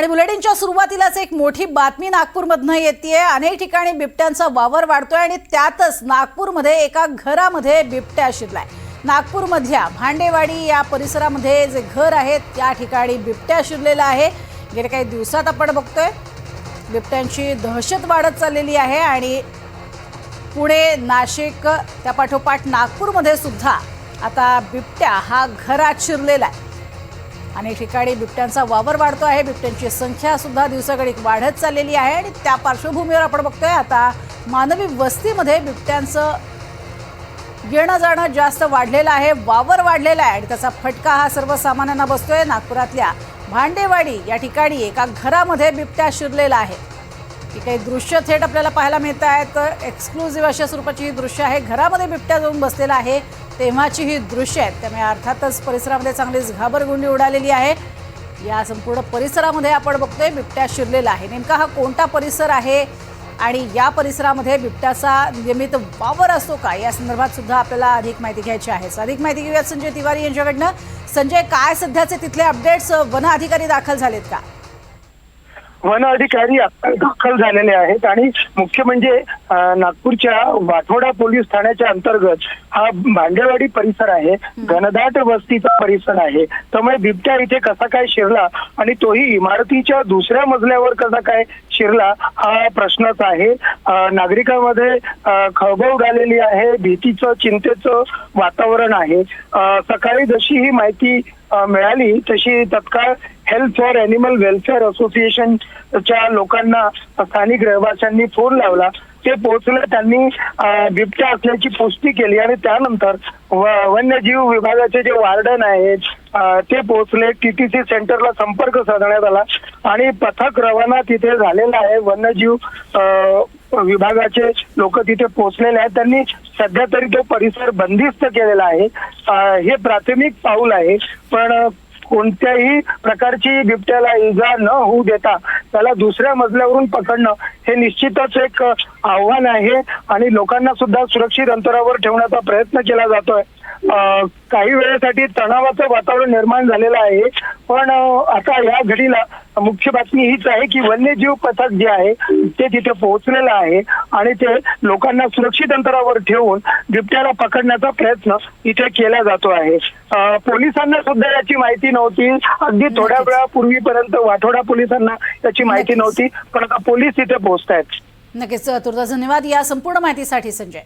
आणि बुलेटिनच्या सुरुवातीलाच एक मोठी बातमी नागपूरमधनं येते अनेक ठिकाणी बिबट्यांचा वावर वाढतोय आणि त्यातच नागपूरमध्ये एका घरामध्ये बिबट्या शिरलाय. नागपूरमधल्या भांडेवाडी या परिसरामध्ये जे घर आहे त्या ठिकाणी बिबट्या शिरलेला आहे. गेल्या काही दिवसात आपण बघतोय बिबट्यांची दहशत वाढत चाललेली आहे आणि पुणे नाशिक त्यापाठोपाठ नागपूरमध्ये सुद्धा आता बिबट्या हा घरात शिरलेला आहे. अनेक ठिकाणी बिबट्यांचा वावर वाढतो आहे. बिबट्यांची संख्या सुद्धा दिवसागणिक वाढत चाललेली आहे आणि त्या पार्श्वभूमीवर आपण बघतोय आता मानवी वस्तीमध्ये बिबट्यांचं येणं जाणं जास्त वाढलेलं आहे वावर वाढलेला आहे आणि त्याचा फटका हा सर्वसामान्यांना बसतोय. नागपुरातल्या भांडेवाडी या ठिकाणी एका घरामध्ये बिबट्या शिरलेला आहे. की काही दृश्य थेट आपल्याला पाहायला मिळत आहेत एक्सक्लुझिव्ह अशा स्वरूपाची ही दृश्य आहे. घरामध्ये बिबट्या जाऊन बसलेला आहे. तेव्हाची ही दृश्य आहेत त्यामुळे अर्थातच परिसरामध्ये चांगलीच घाबरगुंडी उडालेली आहे. या संपूर्ण परिसरामध्ये आपण बघतोय बिबट्या शिरलेला आहे. नेमका हा कोणता परिसर आहे आणि या परिसरामध्ये बिबट्याचा नियमित वावर असतो का? या संदर्भात सुद्धा आपल्याला अधिक माहिती घ्यायची आहे. अधिक माहिती घेऊयात संजय तिवारी यांच्याकडनं. संजय काय सध्याचे तिथले अपडेट्स वन अधिकारी दाखल झालेत का? वन अधिकारी दाखल झालेले आहेत आणि मुख्य म्हणजे नागपूरच्या वाठोडा पोलीस ठाण्याच्या अंतर्गत हा भांडेवाडी परिसर आहे घनदाट वस्तीचा परिसर आहे. त्यामुळे बिबट्या इथे कसा काय शिरला आणि तोही इमारतीच्या दुसऱ्या मजल्यावर कसा काय शिरला हा प्रश्नच आहे. नागरिकांमध्ये खळबळ उडालेली आहे भीतीचं चिंतेचं वातावरण आहे. सकाळी जशी ही माहिती मिळाली तशी तत्काळ हेल्थ फॉर ॲनिमल वेलफेअर असोसिएशनच्या लोकांना स्थानिक रहिवाशांनी फोन लावला. ते पोहोचले त्यांनी बिबट्या असल्याची पुष्टी केली आणि त्यानंतर वन्यजीव विभागाचे जे वार्डन आहेत ते पोहोचले. टीटीसी सेंटरला संपर्क साधण्यात आला. आणि पथक रवाना तिथे झालेलं आहे. वन्यजीव विभागाचे लोक तिथे पोहोचलेले आहेत. त्यांनी सध्या तरी तो परिसर बंदिस्त केलेला आहे. हे प्राथमिक पाऊल आहे. पण कोणत्याही प्रकारची बिबट्याला इजा न होऊ देता त्याला दुसऱ्या मजल्यावरून पकडणं हे निश्चितच एक आव्हान आहे. आणि लोकांना सुद्धा सुरक्षित अंतरावर ठेवण्याचा प्रयत्न केला जातोय. काही वेळेसाठी तणावाचं वातावरण निर्माण झालेलं आहे. पण आता या घडीला मुख्य बातमी हीच आहे की वन्यजीव पथक जे आहे ते तिथे पोहोचलेलं आहे आणि ते लोकांना सुरक्षित अंतरावर ठेवून बिबट्याला पकडण्याचा प्रयत्न इथे केला जातो आहे. पोलिसांना सुद्धा याची माहिती नव्हती. अगदी थोड्या. वेळापूर्वीपर्यंत वाठोडा पोलिसांना याची माहिती. नव्हती. पण आता पोलीस तिथे पोहोचत आहेत नक्कीच तुर्तास धन्यवाद या संपूर्ण माहितीसाठी संजय.